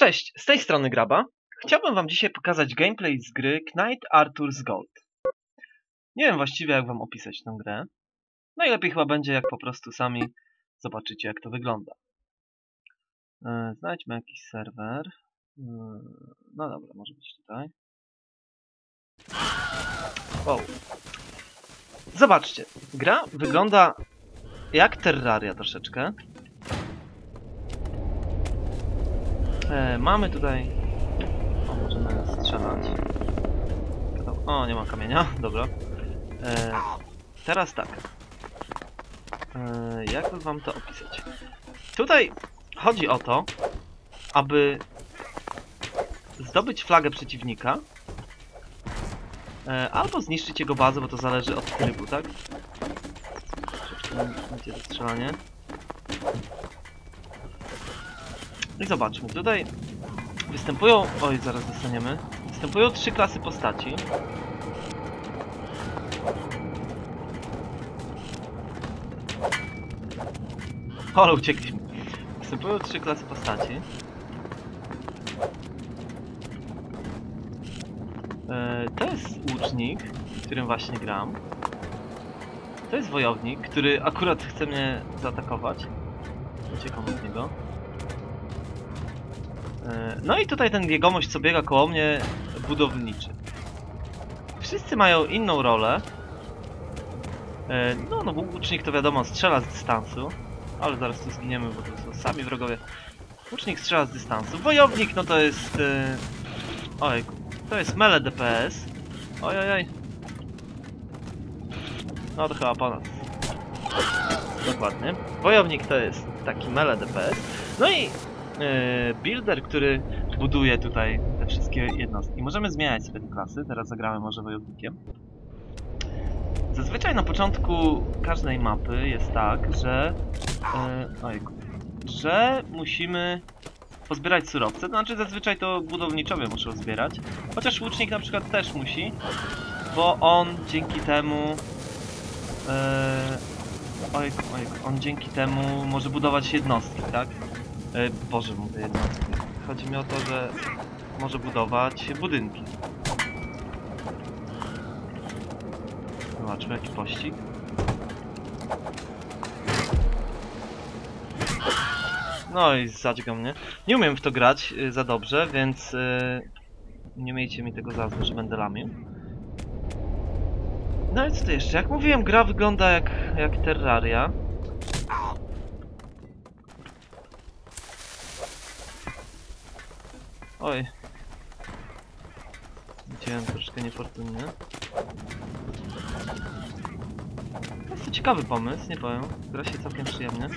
Cześć, z tej strony Graba. Chciałbym wam dzisiaj pokazać gameplay z gry Knight Arthur's Gold. Nie wiem właściwie jak wam opisać tę grę. Najlepiej chyba będzie jak po prostu sami zobaczycie jak to wygląda. E, Znajdźmy jakiś serwer. E, No dobra, może być tutaj. Wow. Zobaczcie, gra wygląda jak Terraria troszeczkę. E, mamy tutaj... O, możemy strzelać. O, nie ma kamienia, dobra. E, teraz tak. E, jak by wam to opisać? Tutaj chodzi o to, aby zdobyć flagę przeciwnika e, albo zniszczyć jego bazę, bo to zależy od trybu, tak? Będzie to strzelanie. I zobaczmy, tutaj występują... Oj, zaraz dostaniemy. Występują trzy klasy postaci. Ale uciekliśmy. Występują trzy klasy postaci. E, to jest łucznik, którym właśnie gram. To jest wojownik, który akurat chce mnie zaatakować. Uciekam od niego. E, No i tutaj ten jegomość, co biega koło mnie, budowniczy. Wszyscy mają inną rolę. E, No, no, łucznik to wiadomo, strzela z dystansu. Ale zaraz tu zginiemy, bo to są sami wrogowie. Łucznik strzela z dystansu. Wojownik, no to jest... e, Oj, to jest mele DPS. Oj, oj, oj. No to chyba ponad. Dokładnie. Wojownik to jest taki mele DPS. No i builder, który buduje tutaj te wszystkie jednostki. Możemy zmieniać sobie te klasy. Teraz zagramy może wojownikiem. Zazwyczaj na początku każdej mapy jest tak, że... E, ojku, że musimy pozbierać surowce. To znaczy zazwyczaj to budowniczowie muszą zbierać. Chociaż łucznik na przykład też musi, bo on dzięki temu... E, ojku, on dzięki temu może budować jednostki, tak? E, Boże, mówię jednostki. Chodzi mi o to, że może budować budynki. Zobaczmy jaki pościg. No i zadźgał mnie. Nie umiem w to grać y, za dobrze, więc y, nie miejcie mi tego za złe, że będę lamił. No i co to jeszcze? Jak mówiłem, gra wygląda jak, jak Terraria. Oj. Widziałem troszkę niefortunnie. To jest to ciekawy pomysł, nie powiem. Gra się całkiem przyjemnie.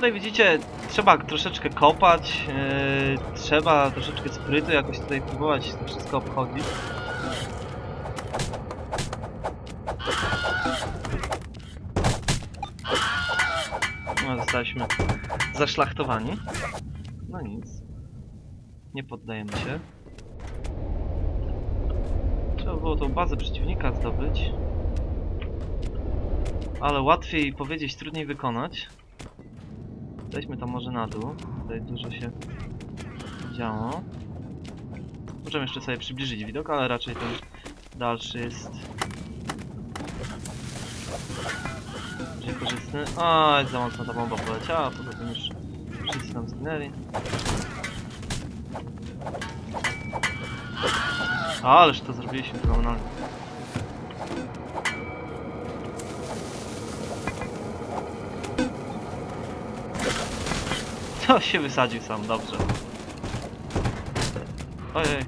Tutaj widzicie, trzeba troszeczkę kopać, yy, trzeba troszeczkę sprytu jakoś tutaj próbować to wszystko obchodzić. No, zostaliśmy zaszlachtowani. No nic. Nie poddajemy się. Trzeba było tą bazę przeciwnika zdobyć. Ale łatwiej powiedzieć, trudniej wykonać. Zejdźmy tam może na dół. Tutaj dużo się działo. Możemy jeszcze sobie przybliżyć widok, ale raczej ten dalszy jest bardziej korzystny. A, jest za mocno ta bomba poleciała, poza tym już wszyscy tam zginęli. Ależ to zrobiliśmy fenomenalnie. To się wysadził sam, dobrze. Ojej.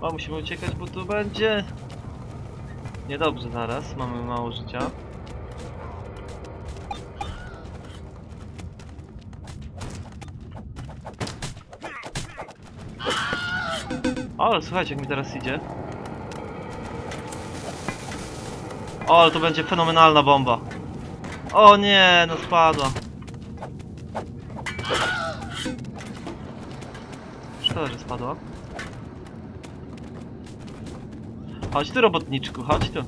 O, musimy uciekać, bo tu będzie... Niedobrze zaraz, mamy mało życia. O, ale słuchajcie, jak mi teraz idzie. O, ale to będzie fenomenalna bomba. O nie, no spadła. Że spadła. Chodź tu, robotniczku, chodź tu.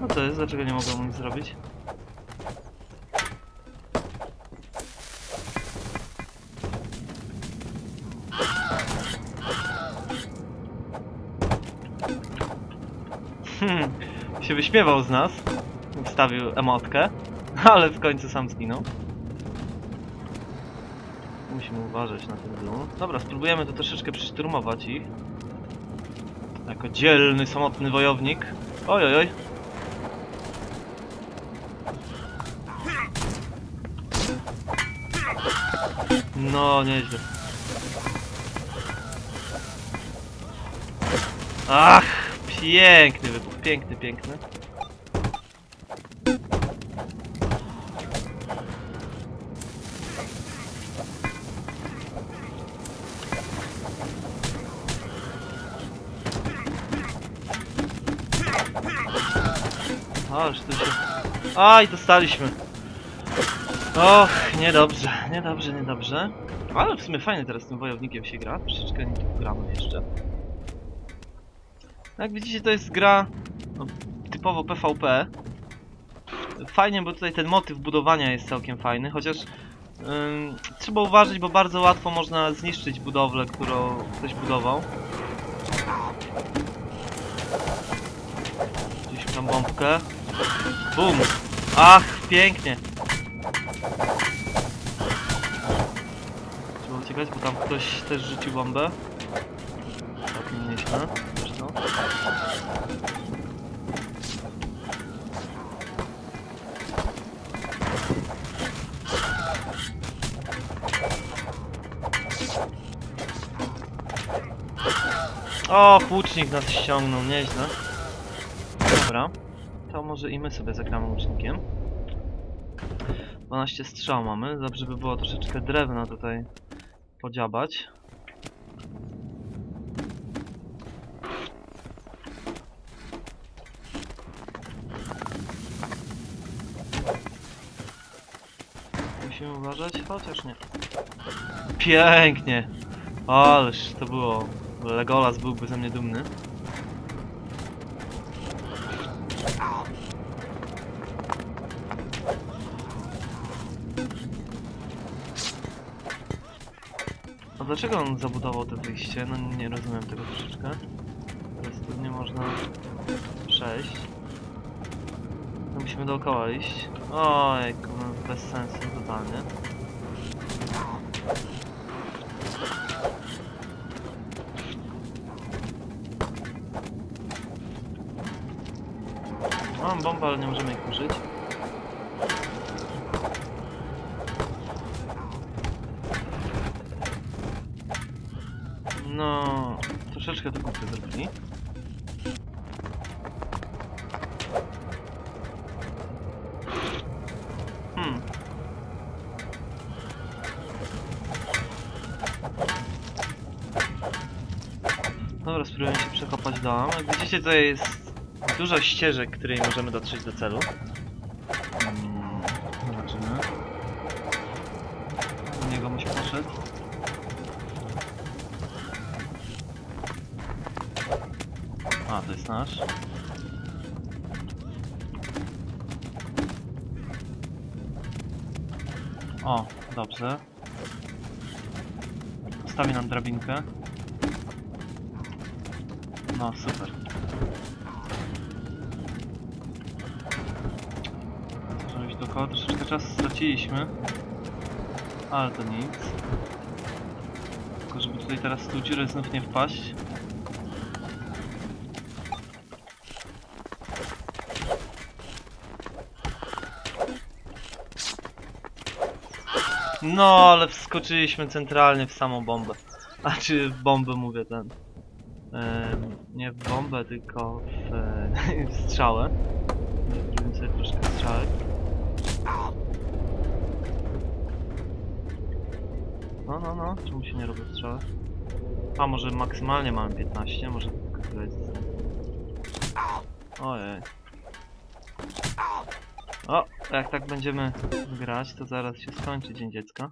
No to jest, dlaczego nie mogę mu nic zrobić? Hmm, się wyśmiewał z nas. Wstawił emotkę, ale w końcu sam zginął. Musimy uważać na ten dół. Dobra, spróbujemy to troszeczkę przyszturmować ich. Jako dzielny, samotny wojownik. Oj, oj, oj. No, nieźle. Ach, piękny wybuch, piękny, piękny. Ależ tu się... Aj, dostaliśmy. Och, niedobrze, niedobrze, niedobrze. Ale w sumie fajnie teraz tym wojownikiem się gra. Troszeczkę nie gramy jeszcze. Jak widzicie, to jest gra no, typowo PvP. Fajnie, bo tutaj ten motyw budowania jest całkiem fajny, chociaż trzeba uważać, bo bardzo łatwo można zniszczyć budowlę, którą ktoś budował. Gdzieś tam bombkę. Bum! Ach, pięknie! Trzeba uciekać, bo tam ktoś też rzucił bombę. Całkiem nieźle, zresztą. O, łucznik nas ściągnął, nieźle. Dobra, może i my sobie zagramy łucznikiem. 12 strzał mamy, dobrze by było troszeczkę drewna tutaj podziabać. Musimy uważać, chociaż nie. Pięknie! Ależ to było. Legolas byłby ze mnie dumny. A dlaczego on zabudował to wyjście? No nie rozumiem tego troszeczkę. Teraz tu nie można przejść. No musimy dookoła iść. Ojku, no bez sensu totalnie. Mam bombę, ale nie możemy ich użyć. No, troszeczkę to głupio zrobili. Dobra, spróbujemy się przekopać dołem. Jak widzicie, tutaj jest dużo ścieżek, której możemy dotrzeć do celu. Mm, Zobaczymy. Do niego musi poszedł. A, to jest nasz. O, dobrze. Postawi nam drabinkę. No, super. Możemy iść dookoła, troszeczkę czasu straciliśmy. Ale to nic. Tylko żeby tutaj teraz w tą znów nie wpaść. No, ale wskoczyliśmy centralnie w samą bombę. A czy bombę mówię ten. Nie w bombę, tylko w, e, w strzałę. Zrobimy sobie troszkę strzałek. No, no, no, czemu się nie robi strzałek? A może maksymalnie mamy 15, może tyle jest. Ojej. O, jak tak będziemy grać, to zaraz się skończy Dzień Dziecka.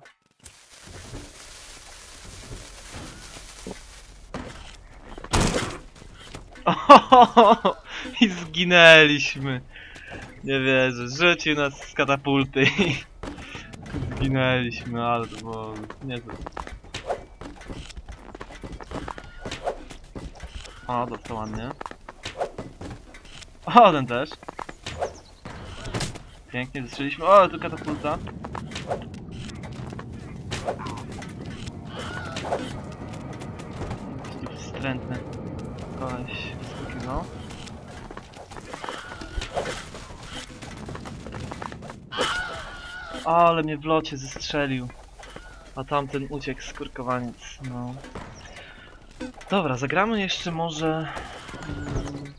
Ohohoho! I zginęliśmy. Nie wierzę, rzucił nas z katapulty i zginęliśmy, ale to było niezłe. O, dostał ładnie. O, ten też. Pięknie zestrzeliśmy. O, tu katapulta. Wstrętny koleś wyskakiwał. Ale mnie w locie zestrzelił. A tamten uciekł skurkowaniec, no. Dobra, zagramy jeszcze może... mm,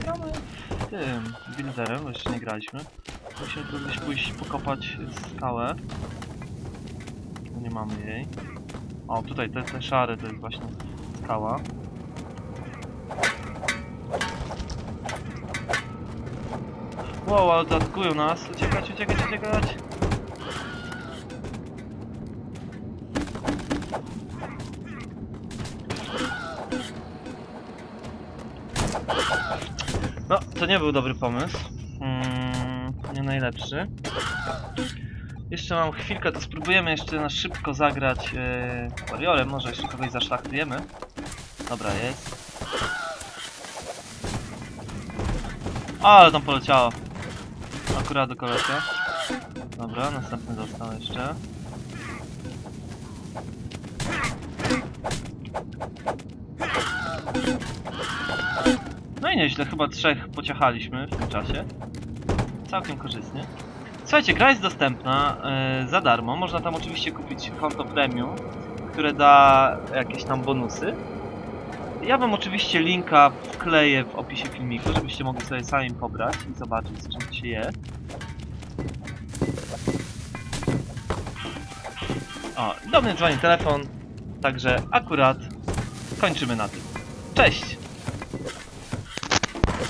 Gramy w tym, builderem, bo jeszcze nie graliśmy. Musimy tu gdzieś pójść pokopać skałę. Tu nie mamy jej. O, tutaj te, te szare to jest właśnie skała. Wow, ale zaatakują nas. Uciekać, uciekać, uciekać. No, to nie był dobry pomysł. Mm, nie najlepszy. Jeszcze mam chwilkę, to spróbujemy jeszcze na szybko zagrać yy, Warriorem. Może jeszcze kogoś zaszlachtujemy. Dobra, jest. Ale tam poleciało. Akurat do kolesia. Dobra, następny dostał jeszcze. No i nieźle, chyba trzech pociachaliśmy w tym czasie. Całkiem korzystnie. Słuchajcie, gra jest dostępna e, za darmo. Można tam oczywiście kupić konto premium, które da jakieś tam bonusy. Ja wam oczywiście linka wkleję w opisie filmiku, żebyście mogli sobie sami pobrać i zobaczyć z czym się je. O, do mnie dzwoni telefon, także akurat kończymy na tym. Cześć!